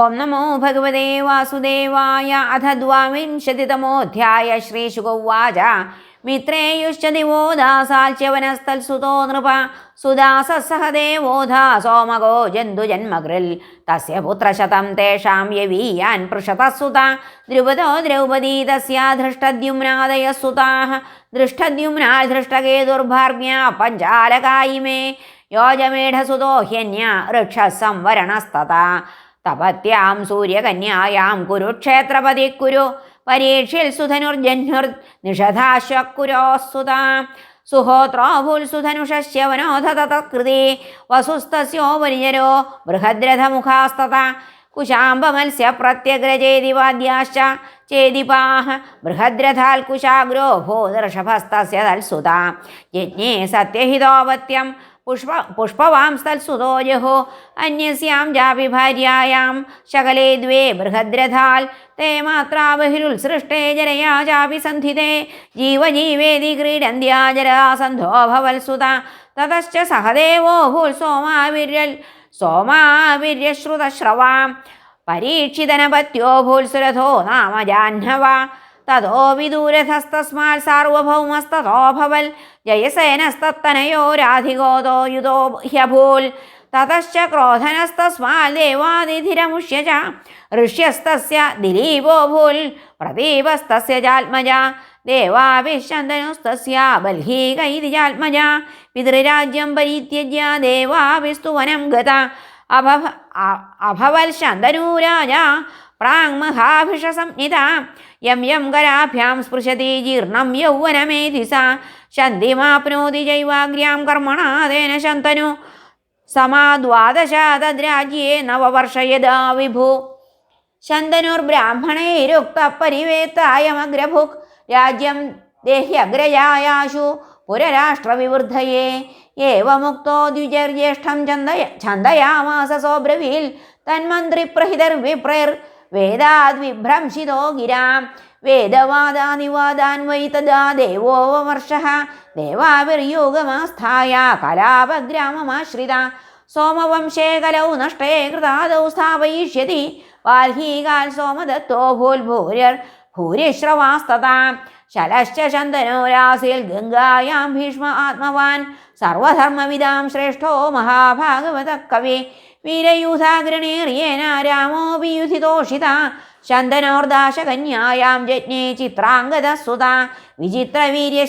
ഓം നമോ ഭഗവതേ വാസുദേവായ അഥ ദ്വാവിംശതിതമോധ്യായ ശ്രീശുഗൗവാച മിത്രേയുശ്ച ദിവോ ദാസാൽച്യവനസ്ഥൽസുതോ നൃപ. സുദാസസഹദേവോധാ സോമഗോ ജന്തുജന്മഗൃൽ തസ്യ പുത്രശതം തേഷാം യവീയാൻ പൃഷതസുത ദ്രുപദോ ദ്രൗപദീ തസ്യാ ധൃഷ്ടദ്യുമ്നാദയ സുതാः ദൃഷ്ടദ്യുമ്നാ ധൃഷ്ടകേതുർഭാർഗ്യ പഞ്ചാലകായിമേ. യോജമേഢസുതോ ഹ്യന്യ ഋക്ഷസംവരണസ്തതാ. തപത്യാം സൂര്യകന്യായാം കുരുക്ഷേത്രപതി കുരു പരീക്ഷിൽ സുധനുർജന്യുർ നിഷധാശ്വക്കുരോസ്സുതാ സുഹോത്രോ ഭൂൽസുധനുഷശ്യവനോധ തത്കൃതി വസുസ്തസ്യോ പരിചരോ ബൃഹദ്രഥമുഖാസ്തത. കുശാംബമത്സ്യ പ്രത്യഗ്രചേതി വാദ്യാശ്ച ചേദിപാഹ ബൃഹദ്രഥാൽ കുശാഗ്രോ ഭൂദർഷഭസ്തസ്യ തൽസുത. യജ്ഞേ സത്യഹിതോപത്യം पुष्प पुष्पवांस्तल सुतोजहो अन्यस्यां जाभिभार्यायां शकले द्वे बृहद्रथाल्, ते मात्रा बहिरुत्सृष्टे जरया चापि सन्धिते जीवजीवेदि क्रीडन्त्या जरासन्धोऽभवल्सुता ततश्च सहदेवो भूल् सोमाविर्यल्, सोमाविर्यश्रुतश्रवां, परीक्षितनपत्यो भूल्सुरथो नाम जाह्नवा തതോ വിദൂരധസ്തസ്മാൽ സാർവഭൗമസ്തതോ ഭവൽ ജയസേനസ്തത്തനയോ രാധികോതോ യുതോ ഹ്യഭൂൽ. തതശ്ച ക്രോധനസ്തസ്മാൽ ദേവാതിധിരമുഷ്യ ഋഷ്യസ്തസ്യ ദിലീപോ ഭൂൽ പ്രദീപസ്തസ്യ ചാത്മജ ദേവാഭിശന്തനുസ്തസ്യ ബൽഹീകൈതി ചാത്മജ പിതൃരാജ്യം പരിത്യജ്യ ദേവാഭിസ്തുവനം ഗത അഭവ അഭവൽ ശന്തനൂരാജ प्राङ्महाभिषसंहितां यं यं गराभ्यां स्पृशति जीर्णं यौवनमेधि सा शन्तिमाप्नोति जैवाग्र्यां कर्मणा तेन शन्तनु। समा द्वादश तद्राज्ये नववर्ष यदा विभु। शन्तनुर्ब्राह्मणैरुक्तपरिवेत्तायमग्रभुक्। राज्यं देह्यग्रजायाशु पुरराष्ट्रविवृद्धये। एवमुक्तो द्विजर्ज्येष्ठं छन्दय छन्दयामास सोऽब्रवील् तन्मन्त्रिप्रहितर्विप्रैर् വേദാദ്വിഭ്രംശിതോ ഗിരാം. വേദവാദാനിവാദാൻ വൈ തദാ ദേവോപമർഷ വർഷ. ദേവാവിർയോഗമാസ്ഥായ കലാപഗ്രാമമാശ്രിത. സോമവംശേ കലൗ നഷ്ടേ കൃതാദൗ സ്ഥാപയിഷ്യതി. വാൽഹീകാൽ സോമദത്തോ ഭൂൽഭൂര്യർ ഭൂരിശ്രവാസ്തതാം ശലശ്ച ചന്ദനോരാസിൽ ഗംഗായാം ഭീഷ്മ ആത്മവാൻ. സർവധർമ്മവിദാം ശ്രേഷ്ഠോ മഹാഭാഗവത കവി വീരയൂഥാഗ്രണേറിയേന രാമോപി യുധിതോഷിത ശന്തനോർദാശകന്യായാം ജജ്ഞേ ചിത്രാംഗതസുത വിചിത്രവീര്യ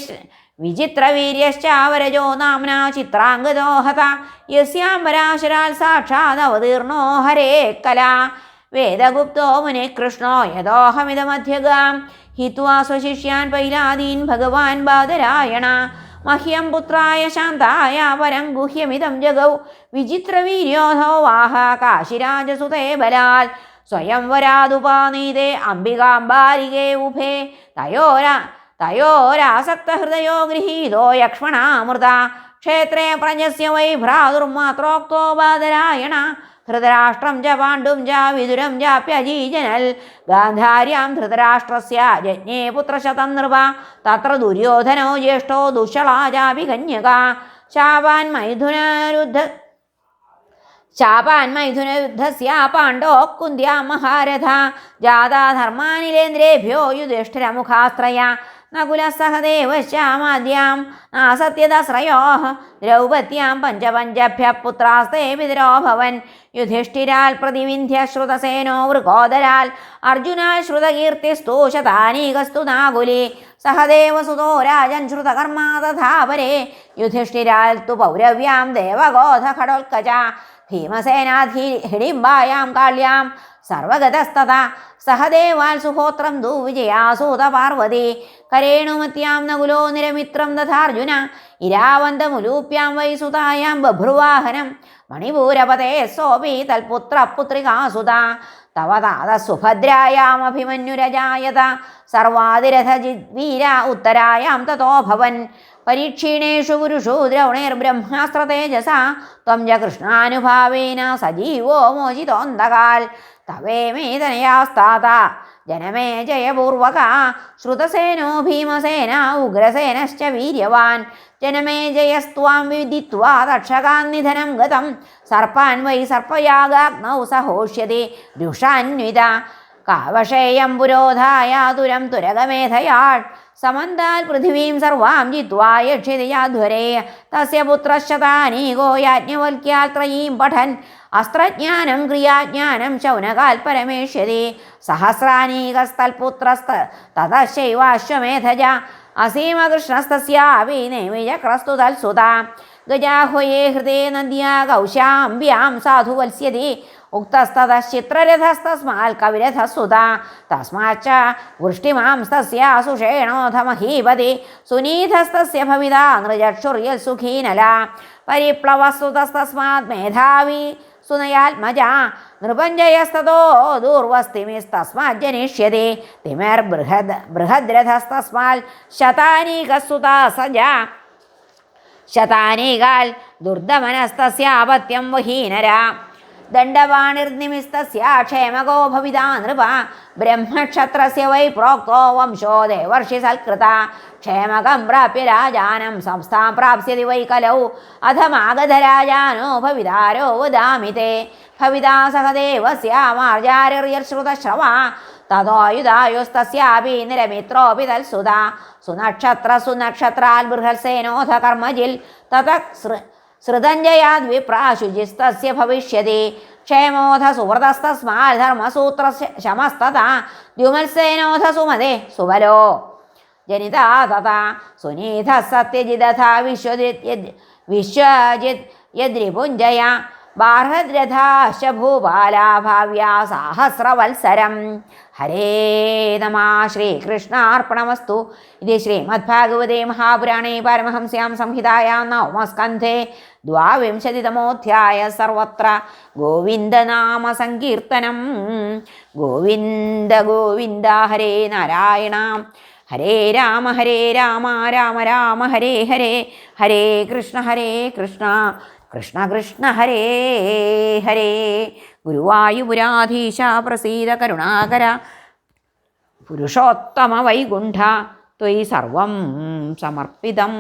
വിചിത്രവീര്യശ്ചാവരജോ നാംനാ ചിത്രാംഗദോ ഹത യസ്യാം പരാശരാൽ സാക്ഷാദവതീർണോ ഹരേ കല. വേദഗുപ്തോ മുനെ കൃഷ്ണോ യഥോഹമിതമധ്യഗാം ഹിത്വാ സ്വശിഷ്യാൻ പൈലാദീൻ ഭഗവാൻ ബാദരായണ. മഹ്യം പുത്രായ ശാന്തായ പരം ഗുഹ്യമിതം ജഗൗ. വിചിത്രവീര്യോധോ വാഹ കാശിരാജസുതേ ബലാൽ. സ്വയം വരാതുപാനീതേ അംബികാംബാലികേ ഉഭേ. തയോരാ തയോരാസക്തഹൃദയോ ഗൃഹീതോ യക്ഷ്മണാമൃത. ക്ഷേത്രേ പ്രജസ്യ വൈ ഭ്രാതുർമാത്രോക്തോ ബാദരായണ ധൃതരാഷ്ട്രം ച പാണ്ഡും ച വിതുരം ചാപ്യജീജനൽ ഗാന്ധാര്യാം ധൃതരാഷ്ട്രസ്യ ജജ്ഞേ പുത്രശതം നൃപ. തത്ര ദുര്യോധനോ ജ്യേഷ്ഠോ ദുഷളാ ചാപി കന്യക ശാപാൻ മൈഥുനരുദ്ധ ശാപാൻ മൈഥുനയുദ്ധസ്യ പാണ്ഡോ കുന്ത്യാ മഹാരഥ. ജാതാ ധർമാനിലേന്ദ്രേഭ്യോ യുധിഷ്ഠിരമുഖാസ്ത്രയ നകുലസഹദേവശ്യാമാദ്യാം നാസത്യദശ്രയോ ദ്രൗപദ്യാം പഞ്ചപഞ്ചഭ്യ പുത്രാസ്തേ പിതരോ ഭവൻ യുധിഷ്ഠിരാൽ പ്രതിവിന്ധ്യ ശ്രുതസേനോ വൃകോദരാൽ അർജുനാൽ ശ്രുതകീർത്തിസ്തു ശതാനീകസ്തു നാകുലി സഹദേവസുതോ രാജൻ ശ്രുതകർമാ തഥാപരേ യുധിഷ്ഠിരാൽ തു പൗരവ്യാം ദേവഗോധ ഖഡോൽക്കജ ഭീമസേനാധി കാളിയാം സർവഗതസ്തത സഹദേവാൽ സുഹോത്രം ദൂ വിജയാസൂത പാർവതി. കരേണുമത്യാം നകുലോ നിരമിത്രം തഥാർജുന ഇരാവന്തമുലൂപ്യാം വൈ സുതായാം ബഭ്രുവാഹനം മണിപൂരപതേ സോപി തൽപുത്ര പുത്രികാസുത. തവ താത സുഭദ്രായാമഭിമന്യുരജായത സർവാതിരഥ വീര ഉത്തരായാം തതോ ഭവൻ. പരീക്ഷീണേഷു പുരുഷോ ദ്രവണേർബ്രഹ്മാസ്ത്രതേജസ ത്വം ച കൃഷ്ണാനുഭാവേന സജീവോ മോചിതോന്തകാൽ തവേമേതനയാസ്താത ജനമേ ജയപൂർവക. ശ്രുതസേനോ ഭീമസേന ഉഗ്രസേനശ്ച വീര്യവാൻ. ജനമേ ജയസ്ത്വാം വിദിത്വാ തക്ഷകാന്നിധനം ഗതം. സർപ്പാൻ വൈ സർപ്പയാഗാഗ്നൗ സഹോഷ്യതി. രുഷാന്വിത. കാവഷേയം പുരോധായാതുരം തുരകമേധയാൾ. समन्तात् पृथिवीं सर्वां जित्वा यक्षितियाध्वरे तस्य पुत्रश्च तानीको याज्ञवल्क्यात्रयीं पठन्। अस्त्रज्ञानं, क्रियाज्ञानं शौनकात् परमेष्यति। सहस्रानीकस्तल्पुत्रस्त ततश्चैवाश्वमेधजा। असीमकृष्णस्तस्यापि नैमिजक्रस्तु तल्सुता गजाह्वये हृदे नद्या कौशाम्ब्यां साधु वल्स्यति വത്സ്യതി ഉക്തസ്തതശ്ചിത്രരഥസ്തസ്മാൽ കവിരഥസുത തസ്മാച്ച വൃഷ്ടിമാംസ്തസ്യാസുഷേണോധ മഹീപതി സുനീതസ്തസ്യ ഭവിതാ നൃജക്ഷുര്യൽ സുഖീനല പരിപ്ലവസ്തുതസ്തസ്മാത് മേധാവി സുനയാത്മജ നൃപഞ്ജയസ്തോ ദൂർവസ്തിമിസ്തസ്മാജ്ജനിഷ്യതി തിമിർബൃഹദ് ബൃഹദ്രഥസ്തസ്മാൽ ശതാനീകസുത സജ ശതാനീകാൽ ദുർദമനസ്തസ്യാപത്യം വഹീനര ദണ്ഡവാണിർനിമിസ്തസ്യ ക്ഷേമകോ ഭവിതാ നൃപ. ബ്രഹ്മക്ഷത്രസ്യ വൈ പ്രോക്തോ വംശോ ദേവർഷി സൽകൃത. ക്ഷേമകം പ്രാപ്യ രാജാനം സംസ്ഥാം പ്രാപ്സ്യതി വൈ കലൗ. അധമാഗധരാജാനോ ഭവിതാരോ വദാമി തേ ഭവിതാ സഹദേവസ്യാമാർജാര്യശ്രുതശ്രവ തതോയുധായുസ്തസ്യാപി നിരമിത്രോപി തൽസുത. സുനക്ഷത്ര സുനക്ഷത്രാൽ ബൃഹത്സേനോധ കർമ്മജിൽ തത सृतञ्जयाद् विप्राशुजिस्तस्य भविष्य क्षेमोऽथ सुव्रतस्तस्मात् धर्मसूत्रस्य शमस्तथा द्युमत्सेनोऽथ सुमदे सुबलो। जनिता तथा सुनीतः सत्यजिदथा विश्वजित् यद् विश्वजित् यद्रिपुञ्जया ബാർഹദ്രഥാശ ഭൂപാലാ ഭാവ്യ സാഹസ്രവത്സരം ഹരേ ശ്രീകൃഷ്ണാർപ്പണമസ്തു ഇത് ശ്രീമദ്ഭാഗവതേ മഹാപുരാണേ പരമഹംസ്യാം സംഹിതായാം നവമസ്കന്ധേ ദ്വാവിംശതിതമോധ്യായ സർവത്ര ഗോവിന്ദനാമ സങ്കീർത്തനം ഗോവിന്ദ ഗോവിന്ദ ഹരേ നാരായണ ഹരേ രാമ ഹരേ രാമ രാമ രാമ ഹരേ ഹരേ ഹരേ കൃഷ്ണ ഹരേ കൃഷ്ണ കൃഷ്ണ കൃഷ്ണ ഹരേ ഹരേ. ഗുരുവായുപുരാധീശ പ്രസീത കരുണാകര പുരുഷോത്തമ വൈകുണ്ഠ ത്വയി സർവം സമർപ്പിതം.